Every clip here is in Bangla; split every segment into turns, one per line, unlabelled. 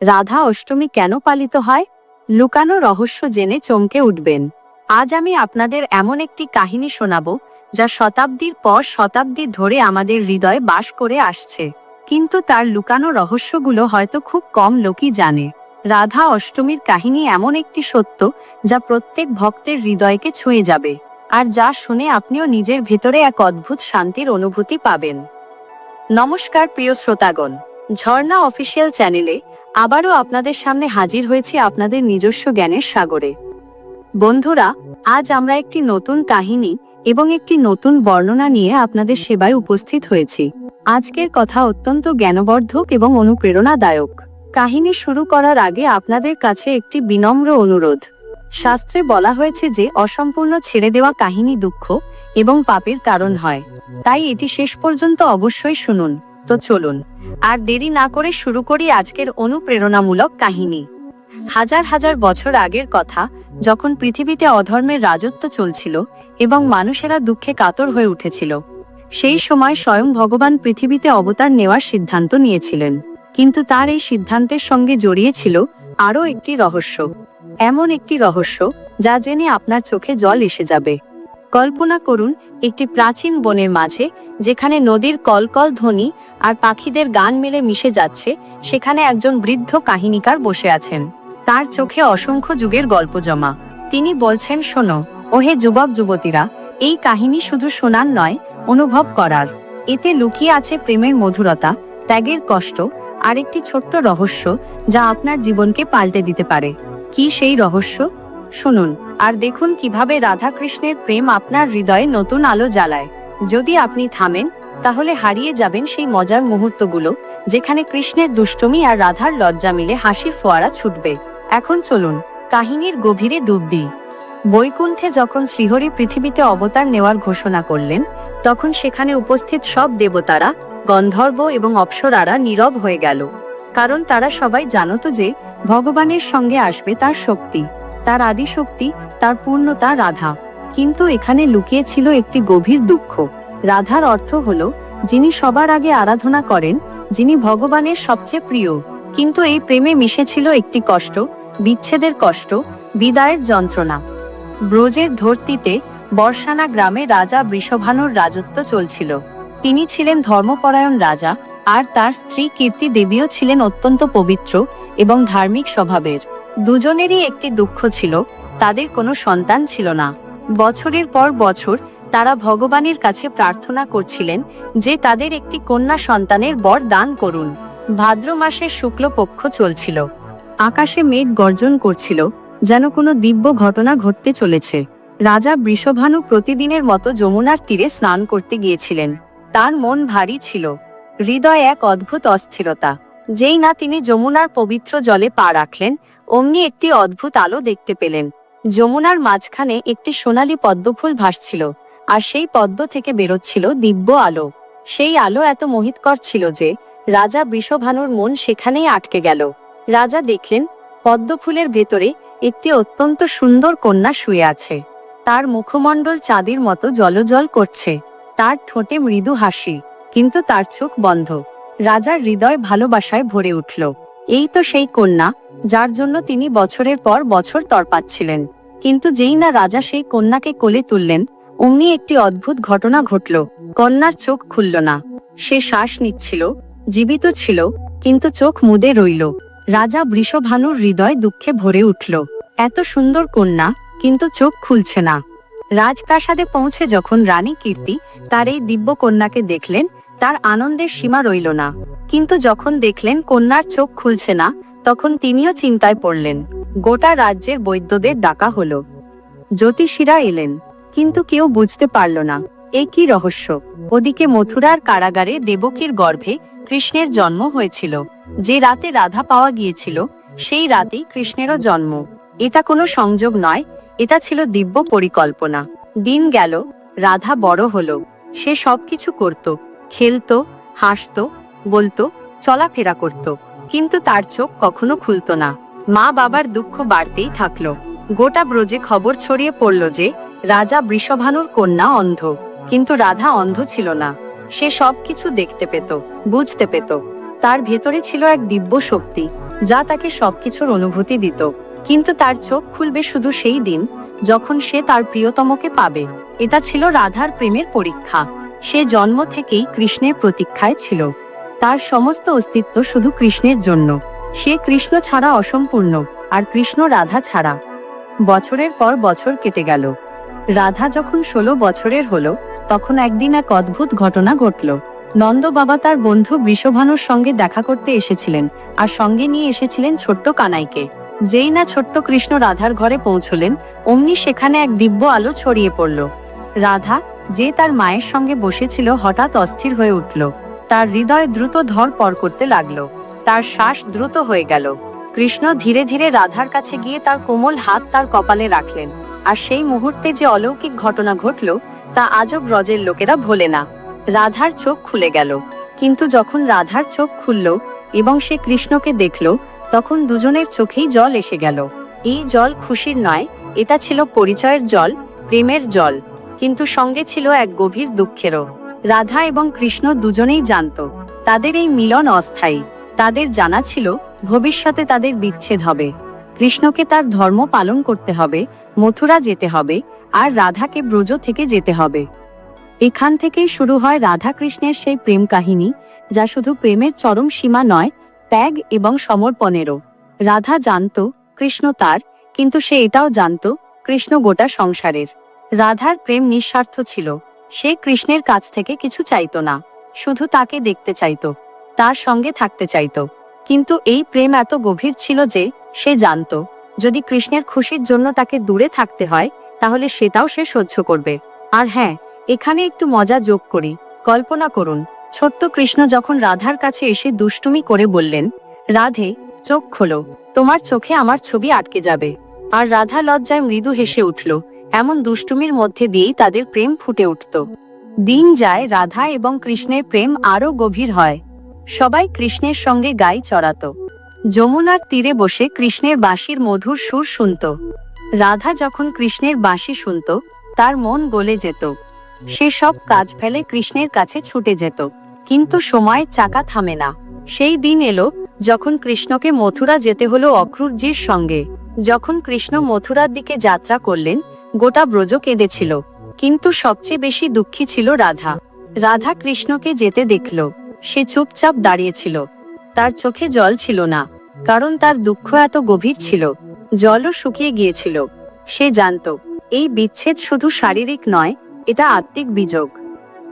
রাধা অষ্টমী কেন পালিত হয়? লুকানো রহস্য জেনে চমকে উঠবেন। আজ আমি আপনাদের এমন একটি কাহিনী শোনাবো, যা শতাব্দীর পর শতাব্দী ধরে আমাদের হৃদয়ে বাস করে আসছে। কিন্তু তার লুকানো রহস্যগুলো হয়তো খুব কম লোকই জানে। রাধা অষ্টমীর কাহিনী এমন একটি সত্য, যা প্রত্যেক ভক্তের হৃদয়কে ছুঁয়ে যাবে, আর যা শুনে আপনিও নিজের ভেতরে এক অদ্ভুত শান্তির অনুভূতি পাবেন। নমস্কার প্রিয় শ্রোতাগণ, ঝর্ণা অফিসিয়াল চ্যানেলে আবারও আপনাদের সামনে হাজির হয়েছে আপনাদের নিজস্ব জ্ঞানের সাগরে। বন্ধুরা, আজ আমরা একটি নতুন কাহিনী এবং একটি নতুন বর্ণনা নিয়ে আপনাদের সেবায় উপস্থিত হয়েছি। আজকের কথা অত্যন্ত জ্ঞানবর্ধক এবং অনুপ্রেরণাদায়ক। কাহিনী শুরু করার আগে আপনাদের কাছে একটি বিনম্র অনুরোধ। শাস্ত্রে বলা হয়েছে যে, অসম্পূর্ণ ছেড়ে দেওয়া কাহিনী দুঃখ এবং পাপের কারণ হয়। তাই এটি শেষ পর্যন্ত অবশ্যই শুনুন। তো চলুন। আর দেরি না করে শুরু করি আজকের অনুপ্রেরণামূলক কাহিনী। হাজার হাজার বছর আগের কথা, যখন পৃথিবীতে অধর্মের রাজত্ব চলছিল এবং মানুষেরা দুঃখে কাতর হয়ে উঠেছিল, সেই সময় স্বয়ং ভগবান পৃথিবীতে অবতার নেওয়ার সিদ্ধান্ত নিয়েছিলেন। কিন্তু তার এই সিদ্ধান্তের সঙ্গে জড়িয়ে ছিল আরও একটি রহস্য। এমন একটি রহস্য, যা জেনে আপনার চোখে জল এসে যাবে। কল্পনা করুন, একটি প্রাচীন বনের মাঝে, যেখানে নদীর কলকল ধ্বনি আর পাখিদের গান মেলে মিশে যাচ্ছে, সেখানে একজন বৃদ্ধ কাহিনীকার বসে আছেন। তার চোখে অসংখ্য যুগের গল্প জমা। তিনি বলছেন, শোনো, ওহে যুবক যুবতীরা, এই কাহিনী শুধু শোনার নয়, অনুভব করার। এতে লুকিয়ে আছে প্রেমের মধুরতা, ত্যাগের কষ্ট আর একটি ছোট্ট রহস্য যা আপনার জীবনকে পাল্টে দিতে পারে। কি সেই রহস্য? শুনুন, আর দেখুন কীভাবে রাধা কৃষ্ণের প্রেম আপনার হৃদয়ে নতুন আলো জ্বালায়। যদি আপনি থামেন, তাহলে হারিয়ে যাবেন সেই মজার মুহূর্তগুলো, যেখানে কৃষ্ণের দুষ্টমি আর রাধার লজ্জা মিলে হাসির ফোয়ারা ছুটবে। এখন চলুন, কাহিনীর গভীরে ডুব দিই। বৈকুণ্ঠে যখন শ্রীহরি পৃথিবীতে অবতার নেওয়ার ঘোষণা করলেন, তখন সেখানে উপস্থিত সব দেবতারা, গন্ধর্ব এবং অপ্সরারা নীরব হয়ে গেল। কারণ তারা সবাই জানত যে, ভগবানের সঙ্গে আসবে তার শক্তি। তার আদি শক্তি তার পূর্ণতা রাধা। কিন্তু এখানে লুকিয়ে ছিল একটি গভীর দুঃখ। রাধার অর্থ হল, যিনি সবার আগে আরাধনা করেন, যিনি ভগবানের সবচেয়ে প্রিয়। কিন্তু এই প্রেমে মিশেছিল একটি কষ্ট, বিচ্ছেদের কষ্ট, বিদায়ের যন্ত্রণা। ব্রজের ধরতিতে বর্ষানা গ্রামে রাজা বৃষভানুর রাজত্ব চলছিল। তিনি ছিলেন ধর্মপরায়ণ রাজা, আর তার স্ত্রী কীর্তি দেবীও ছিলেন অত্যন্ত পবিত্র এবং ধার্মিক স্বভাবের। দুজনেরই একটি দুঃখ ছিল, তাদের কোনো সন্তান ছিল না। বছরের পর বছর তারা ভগবানের কাছে প্রার্থনা করছিলেন যে তাদের একটি কন্যা সন্তানের বর দান করুন। ভাদ্র মাসের শুক্লপক্ষ চলছিল। আকাশে মেঘ গর্জন করছিল, যেন কোনো দিব্য ঘটনা ঘটতে চলেছে। রাজা বৃষভানু প্রতিদিনের মতো যমুনার তীরে স্নান করতে গিয়েছিলেন। তার মন ভারী ছিল। হৃদয় এক অদ্ভুত অস্থিরতা। যেই না তিনি যমুনার পবিত্র জলে পা রাখলেন অমনি একটি অদ্ভুত আলো দেখতে পেলেন। যমুনার মাঝখানে একটি সোনালী পদ্মফুল ভাসছিল, আর সেই পদ্ম থেকে বেরোচ্ছিল দিব্য আলো। সেই আলো এত মোহিতকর ছিল যে, রাজা বৃষভানুর মন সেখানেই আটকে গেল। রাজা দেখলেন, পদ্মফুলের ভেতরে একটি অত্যন্ত সুন্দর কন্যা শুয়ে আছে। তার মুখমণ্ডল চাঁদির মতো জলজল করছে। তার ঠোঁটে মৃদু হাসি, কিন্তু তার চোখ বন্ধ। রাজার হৃদয় ভালোবাসায় ভরে উঠল। এই তো সেই কন্যা যার জন্য তিনি বছরের পর বছর তরপাচ্ছিলেন কিন্তু যেই না রাজা সেই কন্যাকে কোলে তুললেন, অমনি একটি অদ্ভুত ঘটনা ঘটল। কন্যার চোখ খুলল না। সে শ্বাস নিচ্ছিল, জীবিত ছিল, কিন্তু চোখ মুদে রইল। রাজা বৃষভানুর হৃদয় দুঃখে ভরে উঠল। এত সুন্দর কন্যা, কিন্তু চোখ খুলছে না। রাজপ্রাসাদে পৌঁছে যখন রানী কীর্তি তার এই দিব্য কন্যাকে দেখলেন, তার আনন্দের সীমা রইল না। কিন্তু যখন দেখলেন কন্যার চোখ খুলছে না তখন তিনিও চিন্তায় পড়লেন। গোটা রাজ্যের বৈদ্যদের ডাকা হলো। জ্যোতিষীরা এলেন, কিন্তু কেউ বুঝতে পারল না, এ কি রহস্য? ওদিকে মথুরার কারাগারে দেবকীর গর্ভে কৃষ্ণের জন্ম হয়েছিল। যে রাতে রাধা পাওয়া গিয়েছিল, সেই রাতেই কৃষ্ণেরও জন্ম। এটা কোনো সংযোগ নয়, এটা ছিল দিব্য পরিকল্পনা। দিন গেল, রাধা বড় হলো। সে সবকিছু করত। খেলতো, হাসতো, বলতো, চলাফেরা করত। কিন্তু তার চোখ কখনো খুলতো না। মা বাবার দুঃখ বাড়তেই থাকল। গোটা ব্রজে খবর ছড়িয়ে পড়ল যে, রাজা বৃষভানুর কন্যা অন্ধ। কিন্তু রাধা অন্ধ ছিল না। সে সবকিছু দেখতে পেত, বুঝতে পেত। তার ভেতরে ছিল এক দিব্য শক্তি, যা তাকে সবকিছুর অনুভূতি দিত। কিন্তু তার চোখ খুলবে শুধু সেই দিন, যখন সে তার প্রিয়তমকে পাবে। এটা ছিল রাধার প্রেমের পরীক্ষা। সে জন্ম থেকেই কৃষ্ণের প্রতীক্ষায় ছিল। তার সমস্ত অস্তিত্ব শুধু কৃষ্ণের জন্য। সে কৃষ্ণ ছাড়া অসম্পূর্ণ, আর কৃষ্ণ রাধা ছাড়া। বছরের পর বছর কেটে গেল। রাধা যখন ষোলো বছরের হল, তখন একদিন এক অদ্ভুত ঘটনা ঘটল। নন্দ বাবা তার বন্ধু বৃষভানুর সঙ্গে দেখা করতে এসেছিলেন, আর সঙ্গে নিয়ে এসেছিলেন ছোট্ট কানাইকে। যেই না ছোট্ট কৃষ্ণ রাধার ঘরে পৌঁছলেন, অমনি সেখানে এক দিব্য আলো ছড়িয়ে পড়ল। রাধা, যে তার মায়ের সঙ্গে বসেছিল, হঠাৎ অস্থির হয়ে উঠল। তার হৃদয় দ্রুত ধর পর করতে লাগল। তার শ্বাস দ্রুত হয়ে গেল। কৃষ্ণ ধীরে ধীরে রাধার কাছে গিয়ে তার কোমল হাত তার কপালে রাখলেন। আর সেই মুহূর্তে যে অলৌকিক ঘটনা ঘটল, তা আজব ব্রজের লোকেরা ভোলে না। রাধার চোখ খুলে গেল। কিন্তু যখন রাধার চোখ খুলল এবং সে কৃষ্ণকে দেখল, তখন দুজনের চোখেই জল এসে গেল। এই জল খুশির নয়, এটা ছিল পরিচয়ের জল, প্রেমের জল, কিন্তু সঙ্গে ছিল এক গভীর দুঃখেরও। রাধা এবং কৃষ্ণ দুজনেই জানত। তাদের এই মিলন অস্থায়ী। তাদের জানা ছিল, ভবিষ্যতে তাদের বিচ্ছেদ হবে। কৃষ্ণকে তার ধর্ম পালন করতে হবে, মথুরা যেতে হবে, আর রাধাকে ব্রজ থেকে যেতে হবে। এখান থেকেই শুরু হয় রাধা কৃষ্ণের সেই প্রেম কাহিনী, যা শুধু প্রেমের চরম সীমা নয়, ত্যাগ এবং সমর্পণেরও। রাধা জানত, কৃষ্ণ তার, কিন্তু সে এটাও জানত, কৃষ্ণ গোটা সংসারের। রাধার প্রেম নিঃস্বার্থ ছিল। সে কৃষ্ণের কাছ থেকে কিছু চাইত না, শুধু তাকে দেখতে চাইত, তার সঙ্গে থাকতে চাইত। কিন্তু এই প্রেম এত গভীর ছিল যে, সে জানত, যদি কৃষ্ণের খুশির জন্য তাকে দূরে থাকতে হয়, তাহলে সেটাও সে সহ্য করবে। আর হ্যাঁ এখানে একটু মজা যোগ করি, কল্পনা করুন, ছোট্ট কৃষ্ণ যখন রাধার কাছে এসে দুষ্টুমি করে বললেন, রাধে, চোখ খোলো, তোমার চোখে আমার ছবি আটকে যাবে। আর রাধা লজ্জায় মৃদু হেসে উঠল এমন দুষ্টুমির মধ্যে দিয়েই তাদের প্রেম ফুটে উঠত। দিন যায়, রাধা এবং কৃষ্ণের প্রেম আরও গভীর হয়। সবাই কৃষ্ণের সঙ্গে গাই চড়াত। যমুনার তীরে বসে কৃষ্ণের বাঁশির মধুর সুর শুনত। রাধা যখন কৃষ্ণের বাঁশি শুনত, তার মন গলে যেত। সে সব কাজ ফেলে কৃষ্ণের কাছে ছুটে যেত। কিন্তু সময় চাকা থামে না। সেই দিন এলো যখন কৃষ্ণকে মথুরা যেতে হলো অক্রুরজির সঙ্গে। যখন কৃষ্ণ মথুরার দিকে যাত্রা করলেন গোটা ব্রজ কেঁদেছিল। কিন্তু সবচেয়ে বেশি দুঃখী ছিল রাধা। রাধা কৃষ্ণকে যেতে দেখল। সে চুপচাপ দাঁড়িয়েছিল। তার চোখে জল ছিল না, কারণ তার দুঃখ এত গভীর ছিল। জলও শুকিয়ে গিয়েছিল। সে জানত, এই বিচ্ছেদ শুধু শারীরিক নয়, এটা আত্মিক বিযোগ।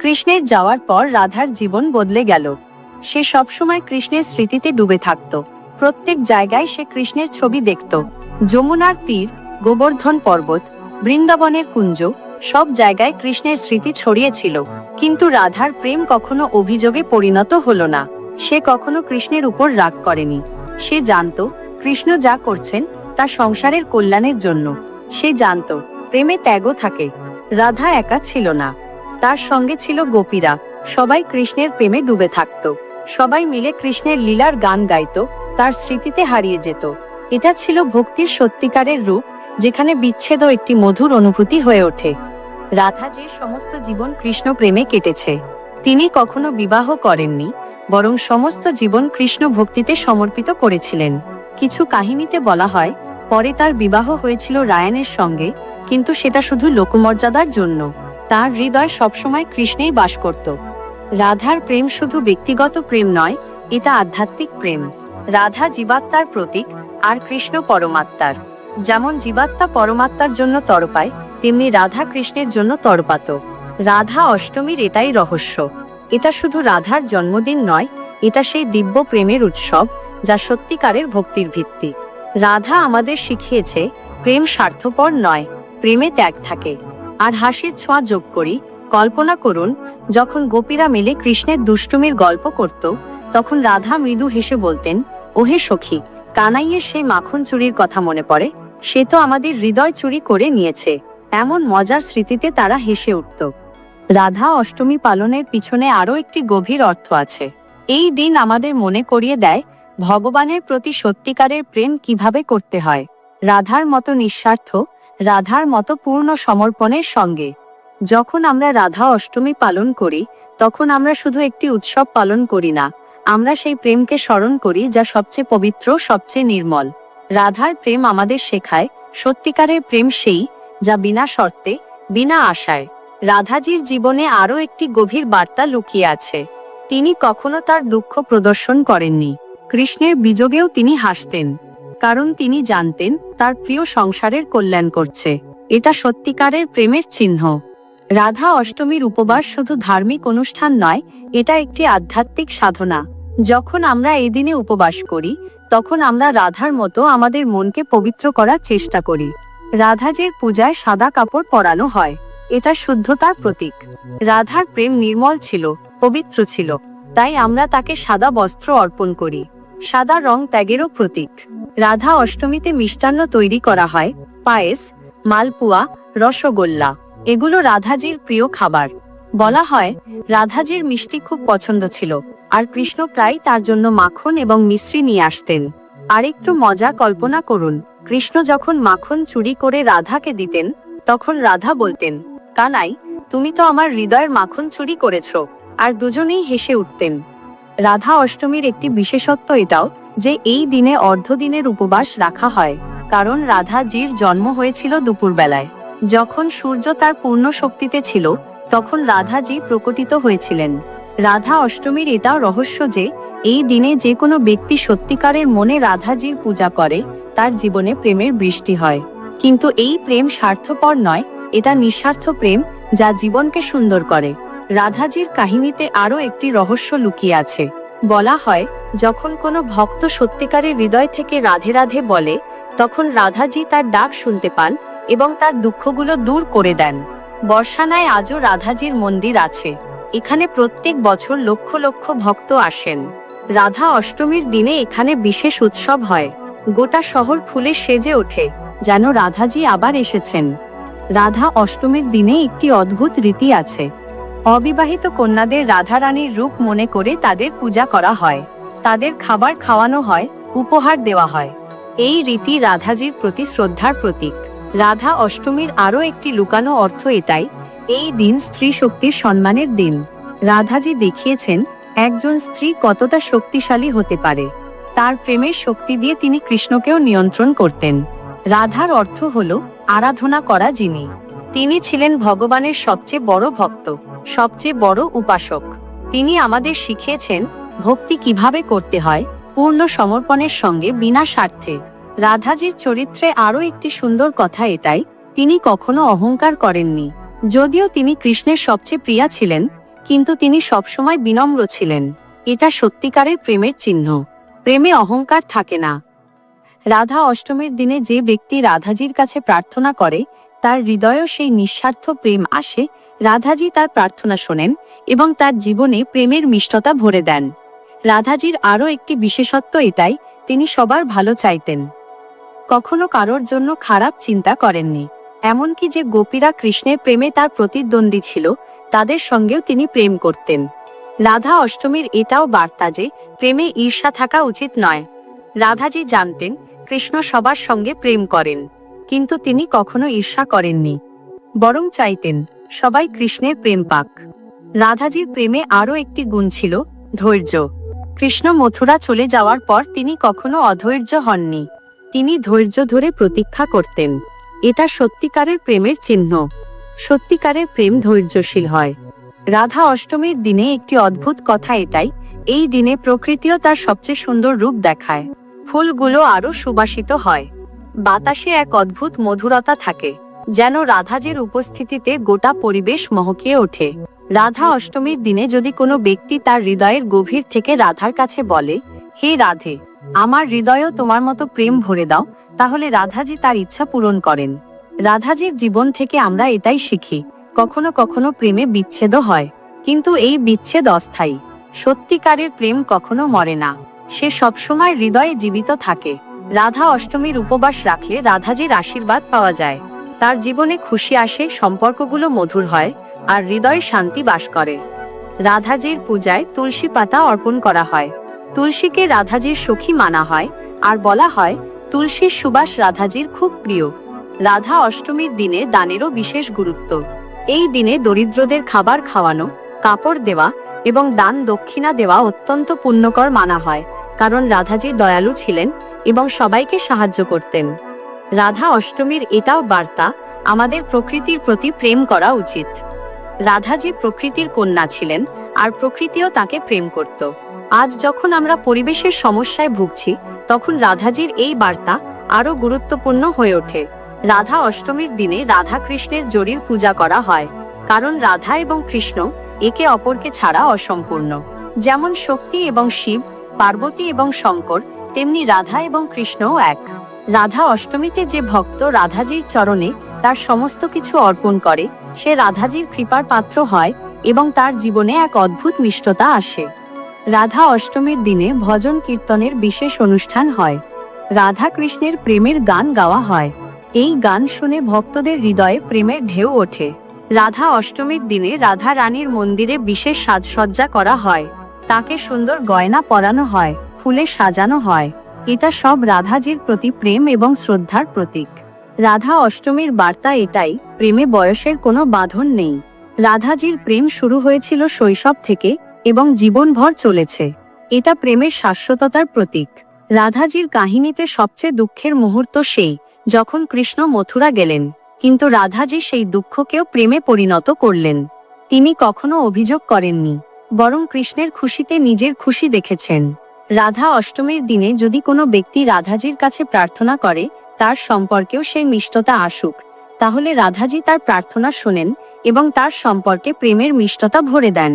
কৃষ্ণের যাওয়ার পর রাধার জীবন বদলে গেল। সে সবসময় কৃষ্ণের স্মৃতিতে ডুবে থাকত। প্রত্যেক জায়গায় সে কৃষ্ণের ছবি দেখত। যমুনার তীর, গোবর্ধন পর্বত বৃন্দাবনের কুঞ্জ সব জায়গায় কৃষ্ণের স্মৃতি ছড়িয়েছিল কিন্তু রাধার প্রেম কখনো অভিযোগে পরিণত হল না। সে কখনো কৃষ্ণের উপর রাগ করেনি। সে জানত, কৃষ্ণ যা করছেন তা সংসারের কল্যাণের জন্য। সে জানত, প্রেমে ত্যাগও থাকে। রাধা একা ছিল না। তার সঙ্গে ছিল গোপীরা। সবাই কৃষ্ণের প্রেমে ডুবে থাকত। সবাই মিলে কৃষ্ণের লীলার গান গাইত, তার স্মৃতিতে হারিয়ে যেত। এটা ছিল ভক্তির সত্যিকারের রূপ যেখানে বিচ্ছেদও একটি মধুর অনুভূতি হয়ে ওঠে। রাধা যে সমস্ত জীবন কৃষ্ণ প্রেমে কেটেছে, তিনি কখনো বিবাহ করেননি, বরং সমস্ত জীবন কৃষ্ণ ভক্তিতে সমর্পিত করেছিলেন। কিছু কাহিনীতে বলা হয়, পরে তার বিবাহ হয়েছিল রায়ানের সঙ্গে, কিন্তু সেটা শুধু লোকমর্যাদার জন্য। তার হৃদয় সবসময় কৃষ্ণেই বাস করত। রাধার প্রেম শুধু ব্যক্তিগত প্রেম নয়, এটা আধ্যাত্মিক প্রেম। রাধা জীবাত্মার প্রতীক, আর কৃষ্ণ পরমাত্মার। যেমন জীবাত্মা পরমাত্মার জন্য তরপায়, তেমনি রাধা কৃষ্ণের জন্য তরপাত। রাধা অষ্টমীর এটাই রহস্য। এটা শুধু রাধার জন্মদিন নয়, এটা সেই দিব্য প্রেমের উৎসব, যা সত্যিকারের ভক্তির ভিত্তি। রাধা আমাদের শিখিয়েছে, প্রেম স্বার্থপর নয়, প্রেমে ত্যাগ থাকে। আর হাসির ছোঁয়া যোগ করি, কল্পনা করুন, যখন গোপীরা মিলে কৃষ্ণের দুষ্টুমির গল্প করত, তখন রাধা মৃদু হেসে বলতেন, ওহে সখী, কানাইয়ের সেই মাখন চুরির কথা মনে পড়ে? সে তো আমাদের হৃদয় চুরি করে নিয়েছে। এমন মজার স্মৃতিতে তারা হেসে উঠত। রাধা অষ্টমী পালনের পিছনে আরও একটি গভীর অর্থ আছে। এই দিন আমাদের মনে করিয়ে দেয়, ভগবানের প্রতি সত্যিকারের প্রেম কীভাবে করতে হয়। রাধার মতো নিঃস্বার্থ, রাধার মতো পূর্ণ সমর্পণের সঙ্গে। যখন আমরা রাধা অষ্টমী পালন করি, তখন আমরা শুধু একটি উৎসব পালন করি না। আমরা সেই প্রেমকে স্মরণ করি যা সবচেয়ে পবিত্র, সবচেয়ে নির্মল। রাধার প্রেম আমাদের শেখায়, সত্যিকারের প্রেম সেই, যা বিনা শর্তে, বিনা আশায়। রাধাজির জীবনে আরও একটি গভীর বার্তা লুকিয়ে আছে। তিনি কখনো তার দুঃখ প্রদর্শন করেননি। কৃষ্ণের বিযোগেও তিনি হাসতেন। কারণ তিনি জানতেন, তার প্রিয় সংসারের কল্যাণ করছে। এটা সত্যিকারের প্রেমের চিহ্ন। রাধা অষ্টমীর উপবাস শুধু ধার্মিক অনুষ্ঠান নয়, এটা একটি আধ্যাত্মিক সাধনা। যখন আমরা এই দিনে উপবাস করি তখন আমরা রাধার মতো আমাদের মনকে পবিত্র করার চেষ্টা করি। রাধাজির পূজায় সাদা কাপড় পরানো হয়। এটা শুদ্ধতার প্রতীক। রাধার প্রেম নির্মল ছিল, পবিত্র ছিল। তাই আমরা তাকে সাদা বস্ত্র অর্পণ করি। সাদা রং ত্যাগেরও প্রতীক। রাধা অষ্টমীতে মিষ্টান্ন তৈরি করা হয়। পায়েস, মালপুয়া, রসগোল্লা। এগুলো রাধাজির প্রিয় খাবার। বলা হয়, রাধাজির মিষ্টি খুব পছন্দ ছিল, আর কৃষ্ণ প্রায় তার জন্য মাখন এবং মিশ্রি নিয়ে আসতেন। আরেকটু মজা কল্পনা করুন, কৃষ্ণ যখন মাখন চুরি করে রাধাকে দিতেন, তখন রাধা বলতেন, কানাই, তুমি তো আমার হৃদয়ের মাখন চুরি করেছ। আর দুজনেই হেসে উঠতেন। রাধা অষ্টমীর একটি বিশেষত্ব এটাও, যে এই দিনে অর্ধদিনের উপবাস রাখা হয়, কারণ রাধাজির জন্ম হয়েছিল দুপুরবেলায়। যখন সূর্য তার পূর্ণ শক্তিতে ছিল তখন রাধাজি প্রকটিত হয়েছিলেন। রাধা অষ্টমীর এটাও রহস্য যে, এই দিনে যে কোনো ব্যক্তি সত্যিকারের মনে রাধাজির পূজা করে, তার জীবনে প্রেমের বৃষ্টি হয়। কিন্তু এই প্রেম স্বার্থপর নয়, এটা নিঃস্বার্থ প্রেম যা জীবনকে সুন্দর করে। রাধাজির কাহিনীতে আরও একটি রহস্য লুকিয়ে আছে। বলা হয়, যখন কোনো ভক্ত সত্যিকারের হৃদয় থেকে রাধে রাধে বলে, তখন রাধাজি তার ডাক শুনতে পান এবং তার দুঃখগুলো দূর করে দেন। বর্ষানায় আজও রাধাজির মন্দির আছে। এখানে প্রত্যেক বছর লক্ষ লক্ষ ভক্ত আসেন। রাধা অষ্টমীর দিনে এখানে বিশেষ উৎসব হয়। গোটা শহর ফুলে সেজে ওঠে, যেন রাধাজি আবার এসেছেন। রাধা অষ্টমীর দিনে একটি অদ্ভুত রীতি আছে। অবিবাহিত কন্যাদের রাধা রানীর রূপ মনে করে তাদের পূজা করা হয়। তাদের খাবার খাওয়ানো হয়, উপহার দেওয়া হয়। এই রীতি রাধাজির প্রতি শ্রদ্ধার প্রতীক। রাধা অষ্টমীর আরও একটি লুকানো অর্থ এটাই, এই দিন স্ত্রী শক্তির সম্মানের দিন। রাধাজি দেখিয়েছেন, একজন স্ত্রী কতটা শক্তিশালী হতে পারে। তার প্রেমের শক্তি দিয়ে তিনি কৃষ্ণকেও নিয়ন্ত্রণ করতেন। রাধার অর্থ হল আরাধনা করা যিনি। তিনি ছিলেন ভগবানের সবচেয়ে বড় ভক্ত, সবচেয়ে বড় উপাসক। তিনি আমাদের শিখিয়েছেন, ভক্তি কীভাবে করতে হয়, পূর্ণ সমর্পণের সঙ্গে বিনা স্বার্থে। রাধাজির চরিত্রে আরও একটি সুন্দর কথা এটাই, তিনি কখনো অহংকার করেননি। যদিও তিনি কৃষ্ণের সবচেয়ে প্রিয়া ছিলেন, কিন্তু তিনি সবসময় বিনম্র ছিলেন। এটা সত্যিকারের প্রেমের চিহ্ন। প্রেমে অহংকার থাকে না। রাধা অষ্টমীর দিনে যে ব্যক্তি রাধাজির কাছে প্রার্থনা করে, তার হৃদয়েও সেই নিঃস্বার্থ প্রেম আসে, রাধাজি তার প্রার্থনা শোনেন এবং তার জীবনে প্রেমের মিষ্টতা ভরে দেন। রাধাজির আরও একটি বিশেষত্ব এটাই, তিনি সবার ভালো চাইতেন। কখনো কারোর জন্য খারাপ চিন্তা করেননি। এমনকি যে গোপীরা কৃষ্ণের প্রেমে তার প্রতিদ্বন্দ্বী ছিল, তাদের সঙ্গেও তিনি প্রেম করতেন। রাধা অষ্টমীর এটাও বার্তা যে, প্রেমে ঈর্ষা থাকা উচিত নয়। রাধাজি জানতেন, কৃষ্ণ সবার সঙ্গে প্রেম করেন, কিন্তু তিনি কখনো ঈর্ষা করেননি। বরং চাইতেন, সবাই কৃষ্ণের প্রেম পাক। রাধাজির প্রেমে আরও একটি গুণ ছিল, ধৈর্য। কৃষ্ণ মথুরা চলে যাওয়ার পর তিনি কখনো অধৈর্য হননি। তিনি ধৈর্য ধরে প্রতীক্ষা করতেন। এটা সত্যিকারের প্রেমের চিহ্ন। সত্যিকারের প্রেম ধৈর্যশীল হয়। রাধা অষ্টমীর দিনে একটি অদ্ভুত কথা এটাই, এই দিনে প্রকৃতিও তার সবচেয়ে সুন্দর রূপ দেখায়। ফুলগুলো আরও সুবাসিত হয়। বাতাসে এক অদ্ভুত মধুরতা থাকে, যেন রাধাজের উপস্থিতিতে গোটা পরিবেশ মহকিয়ে ওঠে। রাধা অষ্টমীর দিনে যদি কোনো ব্যক্তি তার হৃদয়ের গভীর থেকে রাধার কাছে বলে, হে রাধে আমার হৃদয়ও তোমার মতো প্রেম ভরে দাও, তাহলে রাধাজি তার ইচ্ছা পূরণ করেন। রাধাজির জীবন থেকে আমরা এটাই শিখি, কখনো কখনো প্রেমে বিচ্ছেদও হয়, কিন্তু এই বিচ্ছেদ অস্থায়ী। সত্যিকারের প্রেম কখনো মরে না, সে সবসময় হৃদয়ে জীবিত থাকে। রাধা অষ্টমীর উপবাস রাখলে রাধাজির আশীর্বাদ পাওয়া যায়। তার জীবনে খুশি আসে, সম্পর্কগুলো মধুর হয়, আর হৃদয়ে শান্তি বাস করে। রাধাজির পূজায় তুলসী পাতা অর্পণ করা হয়। তুলসীকে রাধাজির সখী মানা হয়, আর বলা হয়, তুলসীর সুবাস রাধাজির খুব প্রিয়। রাধা অষ্টমীর দিনে দানেরও বিশেষ গুরুত্ব। এই দিনে দরিদ্রদের খাবার খাওয়ানো, কাপড় দেওয়া এবং দান দক্ষিণা দেওয়া অত্যন্ত পুণ্যকর মানা হয়, কারণ রাধাজি দয়ালু ছিলেন এবং সবাইকে সাহায্য করতেন। রাধা অষ্টমীর এটাও বার্তা আমাদের প্রকৃতির প্রতি প্রেম করা উচিত। রাধাজি প্রকৃতির কন্যা ছিলেন, আর প্রকৃতিও তাকে প্রেম করত। আজ যখন আমরা পরিবেশের সমস্যায় ভুগছি, তখন রাধাজির এই বার্তা আরও গুরুত্বপূর্ণ হয়ে ওঠে। রাধা অষ্টমীর দিনে রাধা কৃষ্ণের জরির পূজা করা হয়, কারণ রাধা এবং কৃষ্ণ একে অপরকে ছাড়া অসম্পূর্ণ। যেমন শক্তি এবং শিব, পার্বতী এবং শঙ্কর, তেমনি রাধা এবং কৃষ্ণও এক। রাধা অষ্টমীতে যে ভক্ত রাধাজির চরণে তার সমস্ত কিছু অর্পণ করে, সে রাধাজির কৃপার পাত্র হয় এবং তার জীবনে এক অদ্ভুত মিষ্টতা আসে। রাধা অষ্টমীর দিনে ভজন কীর্তনের বিশেষ অনুষ্ঠান হয়। রাধা কৃষ্ণের প্রেমের গান গাওয়া হয়। এই গান শুনে ভক্তদের হৃদয়ে প্রেমের ঢেউ ওঠে। রাধা অষ্টমীর দিনে রাধা রানীর মন্দিরে বিশেষ সাজসজ্জা করা হয়। তাকে সুন্দর গয়না পরানো হয়, ফুলে সাজানো হয়। এটা সব রাধাজির প্রতি প্রেম এবং শ্রদ্ধার প্রতীক। রাধা অষ্টমীর বার্তা এটাই, প্রেমে বয়সের কোনো বাঁধন নেই। রাধাজির প্রেম শুরু হয়েছিল শৈশব থেকে এবং জীবনভর চলেছে। এটা প্রেমের শাশ্বততার প্রতীক। রাধাজির কাহিনীতে সবচেয়ে দুঃখের মুহূর্ত সেই, যখন কৃষ্ণ মথুরা গেলেন। কিন্তু রাধাজি সেই দুঃখকেও প্রেমে পরিণত করলেন। তিনি কখনো অভিযোগ করেননি, বরং কৃষ্ণের খুশিতে নিজের খুশি দেখেছেন। রাধা অষ্টমীর দিনে যদি কোনো ব্যক্তি রাধাজির কাছে প্রার্থনা করে, তার সম্পর্কেও সেই মিষ্টতা আসুক। তাহলে রাধাজি তার প্রার্থনা শোনেন এবং তার সম্পর্কে প্রেমের মিষ্টতা ভরে দেন।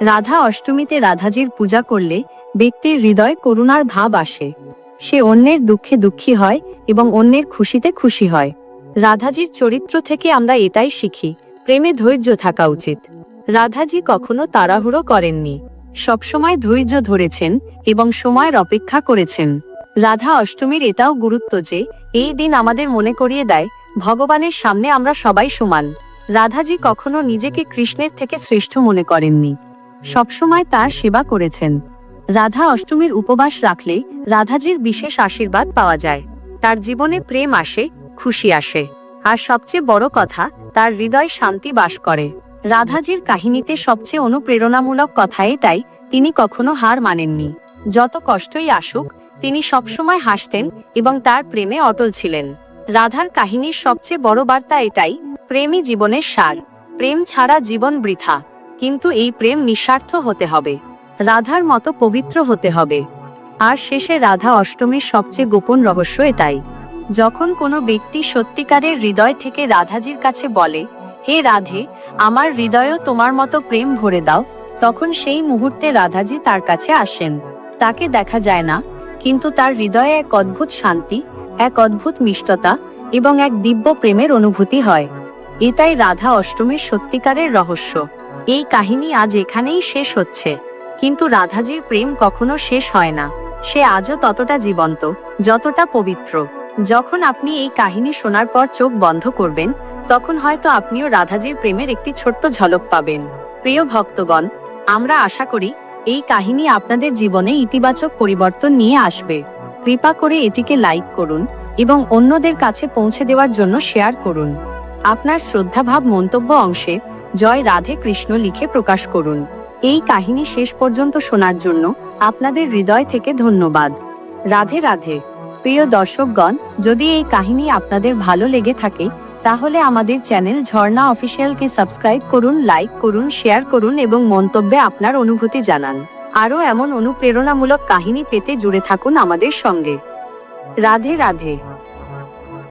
রাধা অষ্টমীতে রাধাজির পূজা করলে ব্যক্তির হৃদয় করুণার ভাব আসে। সে অন্যের দুঃখে দুঃখী হয় এবং অন্যের খুশিতে খুশি হয়। রাধাজির চরিত্র থেকে আমরা এটাই শিখি, প্রেমে ধৈর্য থাকা উচিত। রাধাজি কখনো তাড়াহুড়ো করেননি। সবসময় ধৈর্য ধরেছেন এবং সময়ের অপেক্ষা করেছেন। রাধা অষ্টমীর এটাও গুরুত্ব যে, এই দিন আমাদের মনে করিয়ে দেয়, ভগবানের সামনে আমরা সবাই সমান। রাধাজি কখনো নিজেকে কৃষ্ণের থেকে শ্রেষ্ঠ মনে করেননি। সবসময় তার সেবা করেছেন। রাধা অষ্টমীর উপবাস রাখলে রাধাজির বিশেষ আশীর্বাদ পাওয়া যায়। তার জীবনে প্রেম আসে, খুশি আসে। আর সবচেয়ে বড় কথা, তার হৃদয় শান্তি বাস করে। রাধাজির কাহিনীতে সবচেয়ে অনুপ্রেরণামূলক কথা এটাই, তিনি কখনো হার মানেননি। যত কষ্টই আসুক, তিনি সবসময় হাসতেন এবং তার প্রেমে অটল ছিলেন। রাধার কাহিনীর সবচেয়ে বড় বার্তা এটাই, প্রেমই জীবনের সার। প্রেম ছাড়া জীবন বৃথা। কিন্তু এই প্রেম নিঃস্বার্থ হতে হবে। রাধার মতো পবিত্র হতে হবে। আর শেষে রাধা অষ্টমীর সবচেয়ে গোপন রহস্য এটাই। যখন কোনো ব্যক্তি সত্যিকারের হৃদয় থেকে রাধাজির কাছে বলে, হে রাধে, আমার হৃদয়ও তোমার মতো প্রেম ভরে দাও, তখন সেই মুহূর্তে রাধাজি তার কাছে আসেন। তাকে দেখা যায় না, কিন্তু তার হৃদয়ে এক অদ্ভুত শান্তি, এক অদ্ভুত মিষ্টতা এবং এক দিব্য প্রেমের অনুভূতি হয়। এটাই রাধা অষ্টমীর সত্যিকারের রহস্য। এই কাহিনী আজ এখানেই শেষ হচ্ছে। কিন্তু রাধাজির প্রেম কখনো শেষ হয় না। সে আজও ততটা জীবন্ত, যতটা পবিত্র। যখন আপনি এই কাহিনী শোনার পর চোখ বন্ধ করবেন, তখন হয়তো আপনিও রাধাজির প্রেমের একটি ছোট্ট ঝলক পাবেন। প্রিয় ভক্তগণ, আমরা আশা করি এই কাহিনী আপনাদের জীবনে ইতিবাচক পরিবর্তন নিয়ে আসবে। কৃপা করে এটিকে লাইক করুন এবং অন্যদের কাছে পৌঁছে দেওয়ার জন্য শেয়ার করুন। আপনার শ্রদ্ধাভাব মন্তব্য অংশে জয় রাধে কৃষ্ণ লিখে প্রকাশ করুন। এই কাহিনী শেষ পর্যন্ত শোনার জন্য আপনাদের হৃদয় থেকে ধন্যবাদ। রাধে রাধে। প্রিয় দর্শকগণ, যদি এই কাহিনী আপনাদের ভালো লেগে থাকে, তাহলে আমাদের চ্যানেল ঝর্ণা অফিসিয়ালকে সাবস্ক্রাইব করুন, লাইক করুন, শেয়ার করুন এবং মন্তব্যে আপনার অনুভূতি জানান। আরও এমন অনুপ্রেরণামূলক কাহিনী পেতে জুড়ে থাকুন আমাদের সঙ্গে। রাধে রাধে।